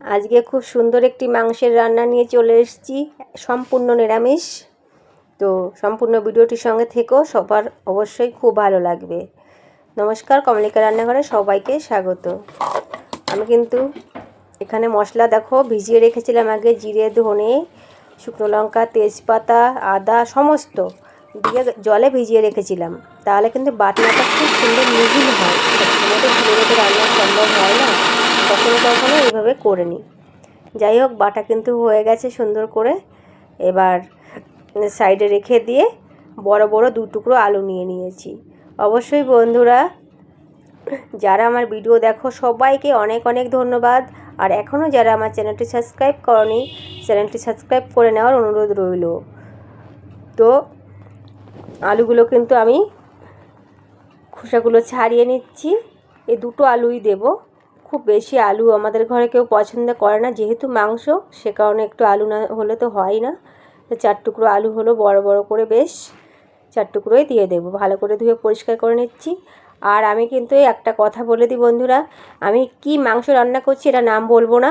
আজকে খুব সুন্দর একটি মাংসের রান্না নিয়ে চলে এসেছি, সম্পূর্ণ নিরামিষ। তো সম্পূর্ণ ভিডিওটির সঙ্গে থেকেও সবার অবশ্যই খুব ভালো লাগবে। নমস্কার, কমলিকা রান্নাঘরে সবাইকে স্বাগত। আমি কিন্তু এখানে মশলা দেখো, ভিজিয়ে রেখেছিলাম আগে, জিরে, ধনে, শুকনো লঙ্কা, তেজপাতা, আদা, সমস্ত দিয়ে জলে ভিজিয়ে রেখেছিলাম। তাহলে কিন্তু বাটনাটা খুব সুন্দর মিহিল হয়। সবসময় তো রান্না সম্ভব হয় না। কখনো কখনো এইভাবে করে নিই। যাই হোক, বাটা কিন্তু হয়ে গেছে সুন্দর করে। এবার সাইডে রেখে দিয়ে বড় বড় দু টুকরো আলু নিয়ে নিয়েছি। অবশ্যই বন্ধুরা, যারা আমার ভিডিও দেখো, সবাইকে অনেক অনেক ধন্যবাদ। আর এখনও যারা আমার চ্যানেলটি সাবস্ক্রাইব করনি, চ্যানেলটি সাবস্ক্রাইব করে নেওয়ার অনুরোধ রইল। তো আলুগুলো কিন্তু আমি খোসাগুলো ছাড়িয়ে নিচ্ছি। এই দুটো আলুই দেব। খুব বেশি আলু আমাদের ঘরে কেউ পছন্দ করে না। যেহেতু মাংস, সে কারণে একটু আলু না হলে তো হয় না। চার টুকরো আলু হলো বড় বড় করে বেশ চার টুকরোই দিয়ে দেবো। ভালো করে ধুয়ে পরিষ্কার করে নিচ্ছি। আর আমি কিন্তু একটা কথা বলে দিই বন্ধুরা, আমি কি মাংস রান্না করছি এটা নাম বলব না।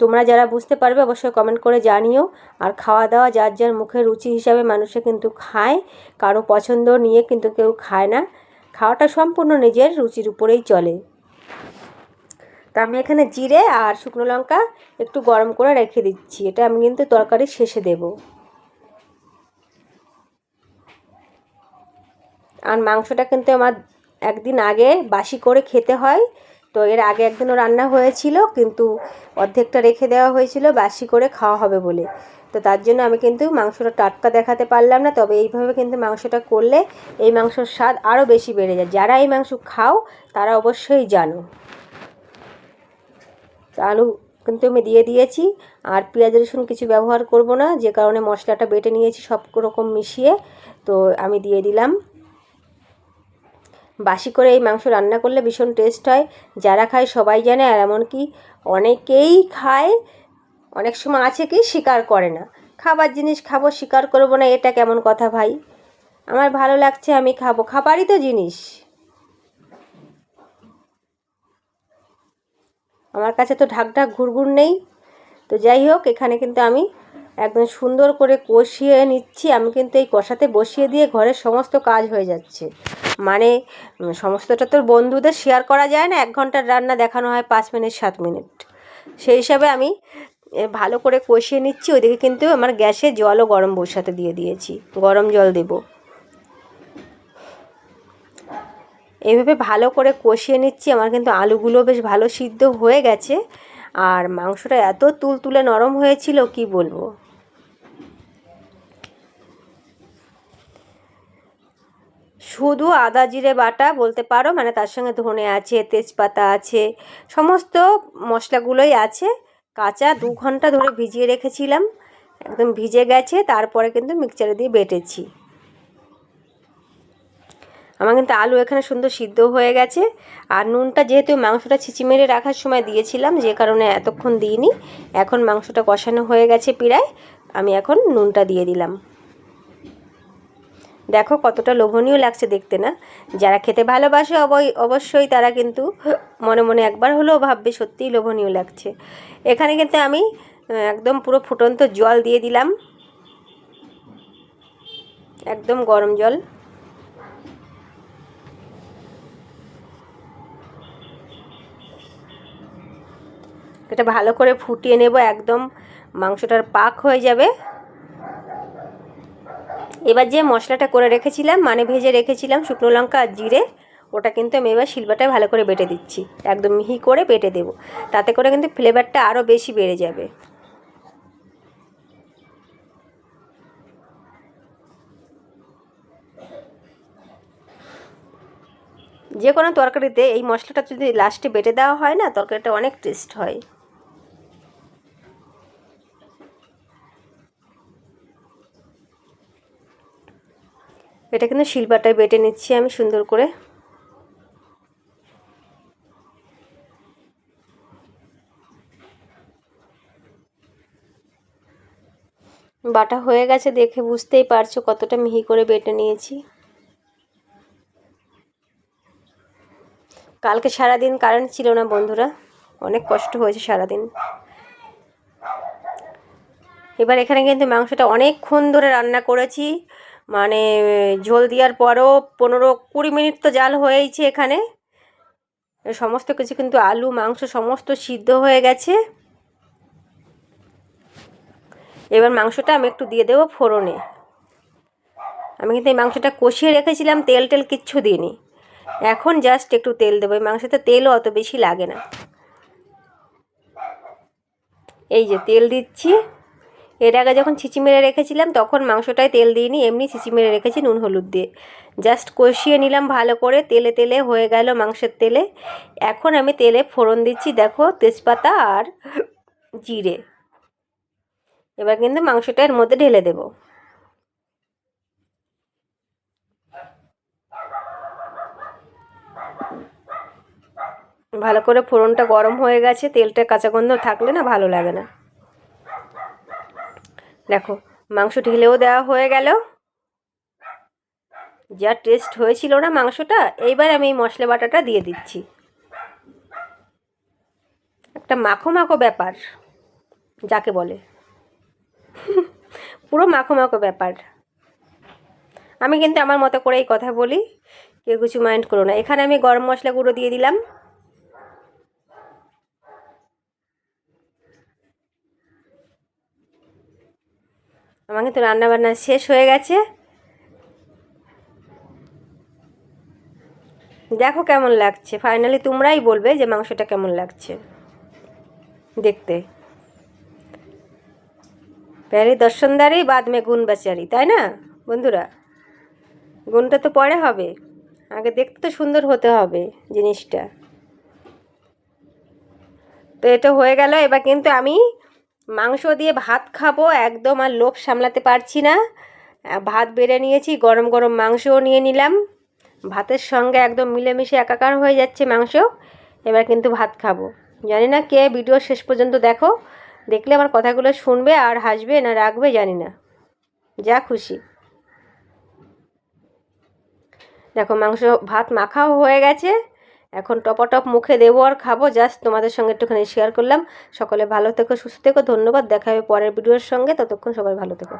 তোমরা যারা বুঝতে পারবে অবশ্যই কমেন্ট করে জানিও। আর খাওয়া দাওয়া যার যার মুখের রুচি হিসাবে মানুষে কিন্তু খায়। কারও পছন্দ নিয়ে কিন্তু কেউ খায় না। খাওয়াটা সম্পূর্ণ নিজের রুচির উপরেই চলে। তা আমি এখানে জিরে আর শুকনো লঙ্কা একটু গরম করে রেখে দিচ্ছি। এটা আমি কিন্তু তরকারি শেষে দেব। আর মাংসটা কিন্তু আমার একদিন আগে বাসি করে খেতে হয়। তো এর আগে একদিনও রান্না হয়েছিল, কিন্তু অর্ধেকটা রেখে দেওয়া হয়েছিল, বাসি করে খাওয়া হবে বলে। তো তার জন্য আমি কিন্তু মাংসটা টাটকা দেখাতে পারলাম না, তবে এইভাবে কিন্তু মাংসটা করলে এই মাংসর স্বাদ আরও বেশি বেড়ে যায়। যারা এই মাংস খাও, তারা অবশ্যই জানো। আলু কিন্তু আমি দিয়ে দিয়েছি। আর পেঁয়াজ রসুন কিছু ব্যবহার করব না, যে কারণে মশলাটা বেটে নিয়েছি সব রকম মিশিয়ে। তো আমি দিয়ে দিলাম। বাসি করে এই মাংস রান্না করলে ভীষণ টেস্ট হয়। যারা খায় সবাই জানে, আর এমনকি অনেকেই খায়, অনেক সময় আছে কি স্বীকার করে না। খাবার জিনিস খাব স্বীকার করব না, এটা কেমন কথা ভাই? আমার ভালো লাগছে, আমি খাব। খাবারই তো জিনিস। আমার কাছে তো ঢাক ঢাক ঘুরঘুর নেই। তো যাই হোক, এখানে কিন্তু আমি একদম সুন্দর করে কষিয়ে নিচ্ছি। আমি কিন্তু এই কষাতে বসিয়ে দিয়ে ঘরের সমস্ত কাজ হয়ে যাচ্ছে। মানে সমস্তটা তো বন্ধুদের শেয়ার করা যায় না। এক ঘণ্টার রান্না দেখানো হয় পাঁচ মিনিট, সাত মিনিট। সেই হিসাবে আমি ভালো করে কষিয়ে নিচ্ছি। ওইদিকে কিন্তু আমার গ্যাসে জলও গরম বসাতে দিয়ে দিয়েছি। গরম জল দেব। এইভাবে ভালো করে কষিয়ে নিচ্ছি। আমার কিন্তু আলুগুলো বেশ ভালো সিদ্ধ হয়ে গেছে। আর মাংসটা এত তুলতুলে নরম হয়েছিল, কি বলব? শুধু আদা জিরে বাটা বলতে পারো মানে তার সঙ্গে ধনে আছে, তেজপাতা আছে, সমস্ত মশলাগুলোই আছে। কাঁচা দু ঘণ্টা ধরে ভিজিয়ে রেখেছিলাম, একদম ভিজে গেছে, তারপরে কিন্তু মিক্সচারে দিয়ে বেটেছি। আমার কিন্তু আলু এখানে সুন্দর সিদ্ধ হয়ে গেছে। আর নুনটা যেহেতু মাংসটা ছিচি মেরে রাখার সময় দিয়েছিলাম, যে কারণে এতক্ষণ দিইনি, এখন মাংসটা কষানো হয়ে গেছে পিড়ায় আমি এখন নুনটা দিয়ে দিলাম। দেখো কতটা লোভনীয় লাগছে দেখতে না? যারা খেতে ভালোবাসে অবশ্যই তারা কিন্তু মনে মনে একবার হলেও ভাববে সত্যিই লোভনীয় লাগছে। এখানে কিন্তু আমি একদম পুরো ফুটন্ত জল দিয়ে দিলাম। একদম গরম জল। এটা ভালো করে ফুটিয়ে নেব, একদম মাংসটার পাক হয়ে যাবে। এবার যে মশলাটা করে রেখেছিলাম মানে ভেজে রেখেছিলাম শুকনো লঙ্কা আর জিরে, ওটা কিন্তু আমি এবার শিলবাটায় ভালো করে বেটে দিচ্ছি। একদম মিহি করে বেটে দেব, তাতে করে কিন্তু ফ্লেভারটা আরও বেশি বেড়ে যাবে। যে কোনো তরকারিতে এই মশলাটা যদি লাস্টে বেটে দেওয়া হয় না, তরকারিটা অনেক টেস্ট হয়। এটা কিন্তু শিলপাটায় বেটে নিচ্ছি আমি সুন্দর করে। বাটা হয়ে গেছে দেখে বুঝতেই পারছ কতটা মিহি করে বেটে নিয়েছি। কালকে সারাদিন কারেন্ট ছিল না বন্ধুরা, অনেক কষ্ট হয়েছে সারাদিন। এবার এখানে কিন্তু মাংসটা অনেকক্ষণ ধরে রান্না করেছি। মানে ঝোল দেওয়ার পরও পনেরো কুড়ি মিনিট তো জাল হয়েইছে এখানে। সমস্ত কিছু কিন্তু আলু, মাংস সমস্ত সিদ্ধ হয়ে গেছে। এবার মাংসটা আমি একটু দিয়ে দেবো ফোড়নে। আমি কিন্তু এই মাংসটা কষিয়ে রেখেছিলাম, তেল টেল কিচ্ছু দিইনি। এখন জাস্ট একটু তেল দেবো, এই মাংসতে তেলও অত বেশি লাগে না। এই যে তেল দিচ্ছি। এর আগে যখন ছিচি মেরে রেখেছিলাম, তখন মাংসটায় তেল দিইনি, এমনি ছিচি মেরে রেখেছি নুন হলুদ দিয়ে। জাস্ট কষিয়ে নিলাম ভালো করে, তেলে তেলে হয়ে গেল মাংসের তেলে। এখন আমি তেলে ফোড়ন দিচ্ছি, দেখো, তেজপাতা আর জিরে। এবার কিন্তু মাংসটা এর মধ্যে ঢেলে দেব। ভালো করে ফোড়নটা গরম হয়ে গেছে, তেলটা কাঁচা গন্ধ থাকলে না ভালো লাগে না। দেখো, মাংস ঢেলেও দেওয়া হয়ে গেল। যা টেস্ট হয়েছিল না মাংসটা, এইবার আমি এই মশলা বাটাটা দিয়ে দিচ্ছি। একটা মাখো মাখো ব্যাপার, যাকে বলে। পুরো মাখো মাখো ব্যাপার। আমি কিন্তু আমার মতো করেই কথা বলি, কেউ কিছু মাইন্ড করো না। এখানে আমি গরম মশলা গুঁড়ো দিয়ে দিলাম। আমার কিন্তু রান্নাবান্না শেষ হয়ে গেছে। দেখো কেমন লাগছে। ফাইনালি তোমরাই বলবে যে মাংসটা কেমন লাগছে। দেখতে। প্যারি দর্শনদারি বাদ মে গুণ বাচারি, তাই না? বন্ধুরা, গুণটা তো পরে হবে। আগে দেখতে তো সুন্দর হতে হবে জিনিসটা। তো এটা হয়ে গেল, এবার কিন্তু আমি মাংস দিয়ে ভাত খাব, একদম আর লোভ সামলাতে পারছি না। ভাত বেড়ে নিয়েছি, গরম গরম মাংসও নিয়ে নিলাম। ভাতের সঙ্গে একদম মিলেমিশে একাকার হয়ে যাচ্ছে মাংস। এবার কিন্তু ভাত খাব। জানি না কে ভিডিও শেষ পর্যন্ত দেখো। দেখলে আমার কথাগুলো শুনবে আর হাসবে না রাখবে জানি না। যা খুশি। দেখো মাংস, ভাত মাখাও হয়ে গেছে। এখন টপাটপ মুখে দেবো আর খাব। জাস্ট তোমাদের সঙ্গে একটুখানি শেয়ার করলাম। সকলে ভালো থেকো, সুস্থ থেকো। ধন্যবাদ। দেখা হবে পরের ভিডিওর সঙ্গে। ততক্ষণ সবাই ভালো থেকো।